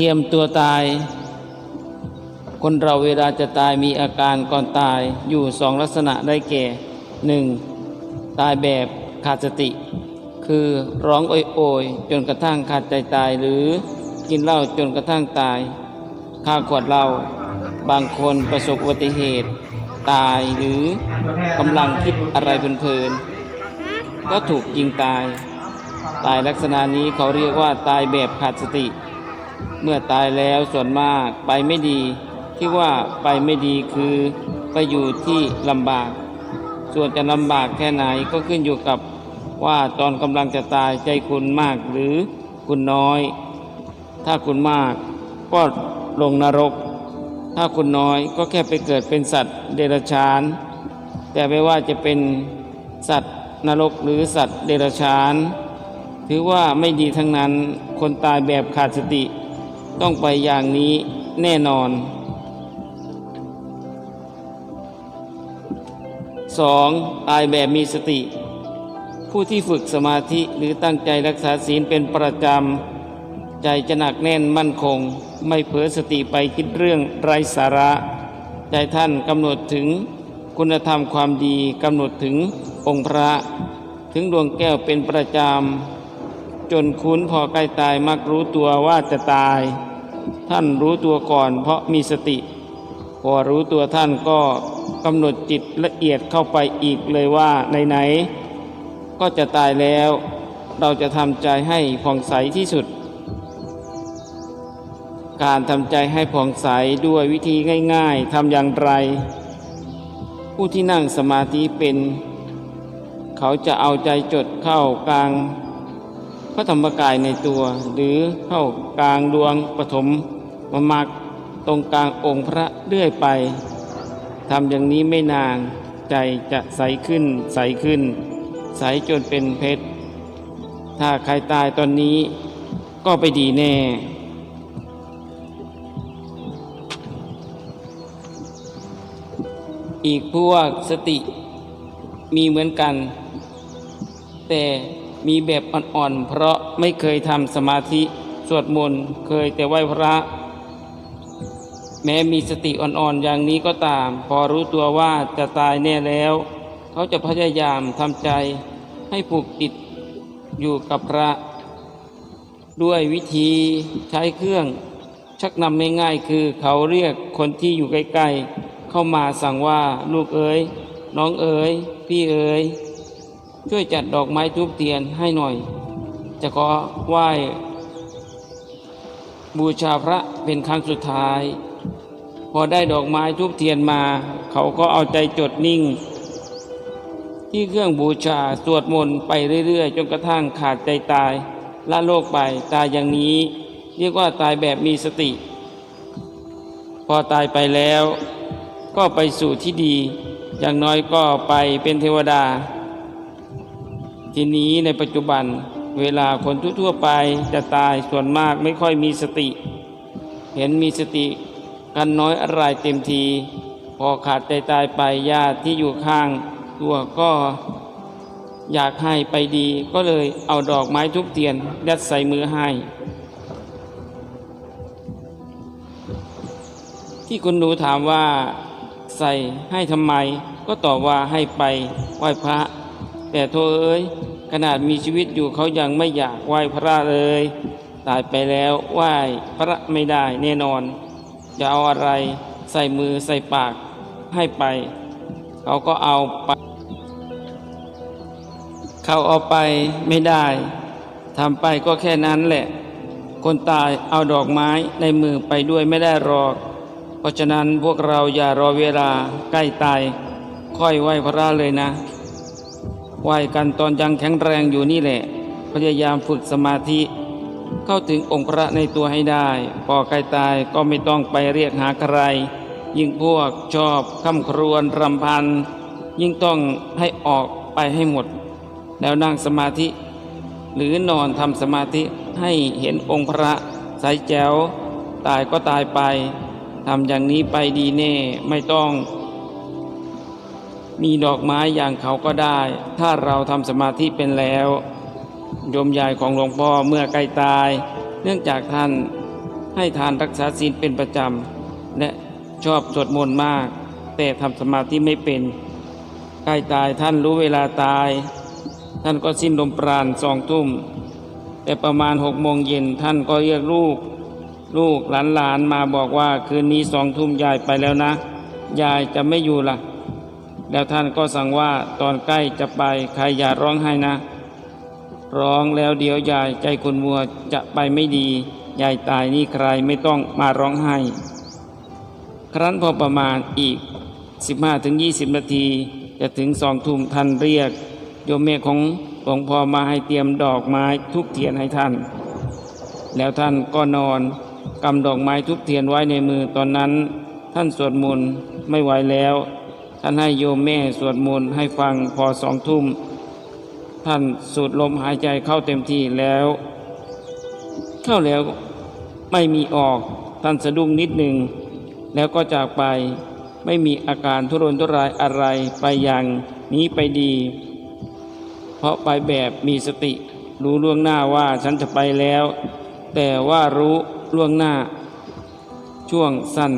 ตรียมตัวตาย คนเราเวลาจะตายมีอาการก่อนตายอยู่สองลักษณะได้แก่หนึ่งตายแบบขาดสติ คือร้องโอยโอยจนกระทั่งขาดใจตายหรือกินเหล้าจนกระทั่งตายข้าขวดเหล้าบางคนประสบอุบัติเหตุ ตายหรือกำลังคิดอะไรเพลินๆก็ถูกยิงตาย ตายลักษณะนี้เขาเรียกว่าตายแบบขาดสติ เมื่อตายแล้วส่วนมากไปไม่ดี ที่ว่าไปไม่ดีคือไปอยู่ที่ลำบาก ส่วนจะลำบากแค่ไหนก็ขึ้นอยู่กับว่าตอนกำลังจะตายใจคุณมากหรือคุณน้อย ถ้าคุณมากก็ลงนรก ถ้าคุณน้อยก็แค่ไปเกิดเป็นสัตว์เดรัจฉาน แต่ไม่ว่าจะเป็นสัตว์นรกหรือสัตว์เดรัจฉาน ถือว่าไม่ดีทั้งนั้นคนตายแบบขาดสติ ต้องไปอย่างนี้แน่นอน 2. ตายแบบมีสติ ผู้ที่ฝึกสมาธิหรือตั้งใจรักษาศีลเป็นประจำ ใจจะหนักแน่นมั่นคง ไม่เผลอสติไปคิดเรื่องไร้สาระ ใจท่านกำหนดถึงคุณธรรมความดีกำหนดถึงองค์พระ ถึงดวงแก้วเป็นประจำ จนคุ้นพอใกล้ตายมักรู้ตัวว่าจะตาย ท่านรู้ตัวก่อน เพราะมีสติ พอรู้ตัวท่านก็กำหนดจิตละเอียดเข้าไปอีกเลยว่าไหนๆก็จะตายแล้ว เราจะทำใจให้ผ่องใสที่สุด การทำใจให้ผ่องใสด้วยวิธีง่าย ๆทำอย่างไร ผู้ที่นั่งสมาธิเป็น เขาจะเอาใจจดเข้ากลาง ระธรรมกายในตัว หรือเข้ากลางดวงปฐมมมักตรงกลางองค์พระเรื่อยไปทำอย่างนี้ไม่นานใจจะใสขึ้น ใสขึ้น ใสจนเป็นเพชร ถ้าใครตายตอนนี้ก็ไปดีแน่ อีกพวกสติมีเหมือนกัน แต่ มีแบบอ่อนๆ เพราะไม่เคยทำสมาธิสวดมนต์เคยแต่ไหว้พระ แม้มีสติอ่อนๆ อย่างนี้ก็ตาม พอรู้ตัวว่าจะตายแน่แล้ว เขาจะพยายามทำใจให้ผูกติดอยู่กับพระ ด้วยวิธีใช้เครื่อง ชักนำง่ายๆคือเขาเรียกคนที่อยู่ใกล้ๆ เข้ามาสั่งว่าลูกเอ๋ยน้องเอ๋ยพี่เอ๋ย ช่วยจัดดอกไม้ทูบเทียนให้หน่อย จะขอไหว้บูชาพระเป็นครั้งสุดท้าย พอได้ดอกไม้ทูบเทียนมา เขาก็เอาใจจดนิ่ง ที่เครื่องบูชาสวดมนต์ไปเรื่อยๆ จนกระทั่งขาดใจตายละโลกไปตายอย่างนี้ เรียกว่าตายแบบมีสติ พอตายไปแล้ว ก็ไปสู่ที่ดี อย่างน้อยก็ไปเป็นเทวดา ทีนี้ในปัจจุบันเวลาคนทั่วๆไปจะตายส่วนมากไม่ค่อยมีสติ เห็นมีสติกันน้อยอะไรเต็มที พอขาดใจตายไปญาติที่อยู่ข้างตัวก็อยากให้ไปดี ก็เลยเอาดอกไม้ทุบเทียนยัดใส่มือให้ ที่คุณหนูถามว่าใส่ให้ทำไม ก็ตอบว่าให้ไปไหว้พระ แต่โทเอ้ย ขนาดมีชีวิตอยู่เขายังไม่อยากไหว้พระเลย ตายไปแล้วไหว้พระไม่ได้แน่นอน จะเอาอะไรใส่มือใส่ปากให้ไป เขาก็เอาไป เขาเอาไปไม่ได้ทำไปก็แค่นั้นแหละ คนตายเอาดอกไม้ในมือไปด้วยไม่ได้หรอก เพราะฉะนั้นพวกเราอย่ารอเวลาใกล้ตายค่อยไหว้พระเลยนะ ไหวกันตอนยังแข็งแรงอยู่นี่แหละ พยายามฝึกสมาธิ เข้าถึงองค์พระในตัวให้ได้พอใกล้ตายก็ไม่ต้องไปเรียกหาใคร ยิ่งพวกชอบคำครวญรำพัน ยิ่งต้องให้ออกไปให้หมด แล้วนั่งสมาธิ หรือนอนทำสมาธิให้เห็นองค์พระใสแจ๋ว ตายก็ตายไปทำอย่างนี้ไปดีแน่ไม่ต้อง มีดอกไม้อย่างเขาก็ได้ ถ้าเราทำสมาธิเป็นแล้วโยมยายของหลวงพ่อเมื่อใกล้ตาย เนื่องจากท่านให้ทานรักษาศีลเป็นประจำ และชอบสวดมนต์มาก แต่ทำสมาธิไม่เป็น ใกล้ตายท่านรู้เวลาตาย ท่านก็สิ้นลมปราณสองทุ่ม แต่ประมาณหกโมงเย็นท่านก็เรียกลูก ลูกหลานหลานๆมาบอกว่าคืนนี้สองทุ่มยายไปแล้วนะ ยายจะไม่อยู่ละ แล้วท่านก็สั่งว่าตอนใกล้จะไปใครอย่าร้องไห้นะ ร้องแล้วเดี๋ยวยายใจคุณมัวจะไปไม่ดี ยายตายนี่ใครไม่ต้องมาร้องไห้ ครั้นพอประมาณอีก 15-20 นาที จะถึงสองทุ่มท่านเรียก โยมแม่ของหลวงพ่อมาให้เตรียมดอกไม้ทุกเทียนให้ท่าน แล้วท่านก็นอนกำดอกไม้ทุกเทียนไว้ในมือตอนนั้น ท่านสวดมนต์ไม่ไหวแล้ว ท่านให้โยมแม่สวดมนต์ให้ฟังพอสองทุ่ม ท่านสูดลมหายใจเข้าเต็มที่แล้ว เข้าแล้วไม่มีออก ท่านสะดุ้งนิดหนึ่ง แล้วก็จากไปไม่มีอาการทุรนทุรายอะไรไปอย่างนี้ไปดี เพราะไปแบบมีสติ รู้ล่วงหน้าว่าฉันจะไปแล้ว แต่ว่ารู้ล่วงหน้า ช่วงสั้น